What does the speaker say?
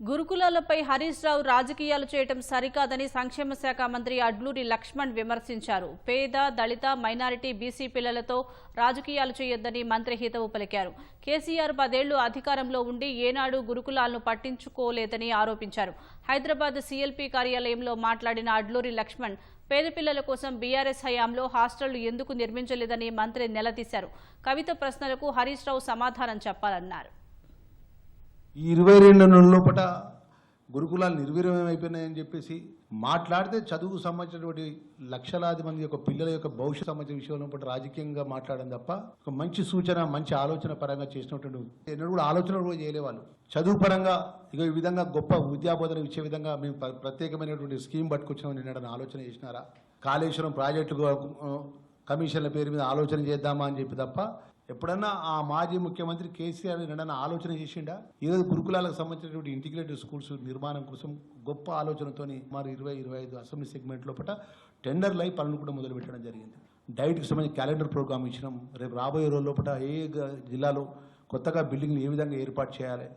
గురుకులాలపై హరీష్ రావు రాజకీయాలు చేయటం సరికాదని సంక్షేమ శాఖ మంత్రి అడ్లూరి లక్ష్మణ్ విమర్శించారు. పేద దళిత మైనారిటీ బీసీ పిల్లలతో రాజకీయాలు చేయొద్దని మంత్రి హితవు పలికారు. కేసీఆర్ పదేళ్ళు అధికారంలో ఉండి ఏనాడు గురుకులాలను పట్టించుకోలేదని ఆరోపించారు. హైదరాబాద్ సీఎల్పీ కార్యాలయంలో మాట్లాడిన అడ్లూరి లక్ష్మణ్ పేద పిల్లల కోసం బీఆర్ఎస్ హయాంలో హాస్టళ్ళు ఎందుకు నిర్మించలేదని మంత్రి నిలదీశారు. కవిత ప్రశ్నలకు హరీష్ రావు సమాధానం చెప్పాలన్నారు. ఈ ఇరవై రెండు నెలల లోపల గురుకులాలు నిర్వీర్యం అయిపోయినాయని చెప్పేసి మాట్లాడితే చదువుకు సంబంధించినటువంటి లక్షలాది మంది యొక్క పిల్లల యొక్క భవిష్యత్ సంబంధించిన విషయంలో పాటు రాజకీయంగా మాట్లాడడం తప్ప ఒక మంచి సూచన మంచి ఆలోచన పరంగా చేసినటువంటి ఎన్నడూ కూడా ఆలోచన కూడా చేయలేవాళ్ళు. చదువు పరంగా ఇక ఈ విధంగా గొప్ప విద్యాబోధన ఇచ్చే విధంగా మేము ప్ర- ప్రత్యేకమైనటువంటి స్కీమ్ పట్టుకొచ్చినామని నిన్న ఆలోచన చేసినారా? కాళేశ్వరం ప్రాజెక్టు కమిషన్ల పేరు మీద ఆలోచన చేద్దామా అని చెప్పి తప్ప ఎప్పుడన్నా ఆ మాజీ ముఖ్యమంత్రి కేసీఆర్ నిన్న ఆలోచన చేసిండా? ఈరోజు గురుకులాలకు సంబంధించినటువంటి ఇంటిగ్రేటెడ్ స్కూల్స్ నిర్మాణం కోసం గొప్ప ఆలోచనతోని మరి ఇరవై ఇరవై ఐదు అసెంబ్లీ సెగ్మెంట్ లోపల టెండర్లు అయి పనులు కూడా మొదలుపెట్టడం జరిగింది. డైట్కి సంబంధించి క్యాలెండర్ ప్రోగ్రామ్ ఇచ్చినాం. రేపు రాబోయే రోజు లోపల ఏ జిల్లాలో కొత్తగా బిల్డింగ్లు ఏ విధంగా ఏర్పాటు చేయాలి?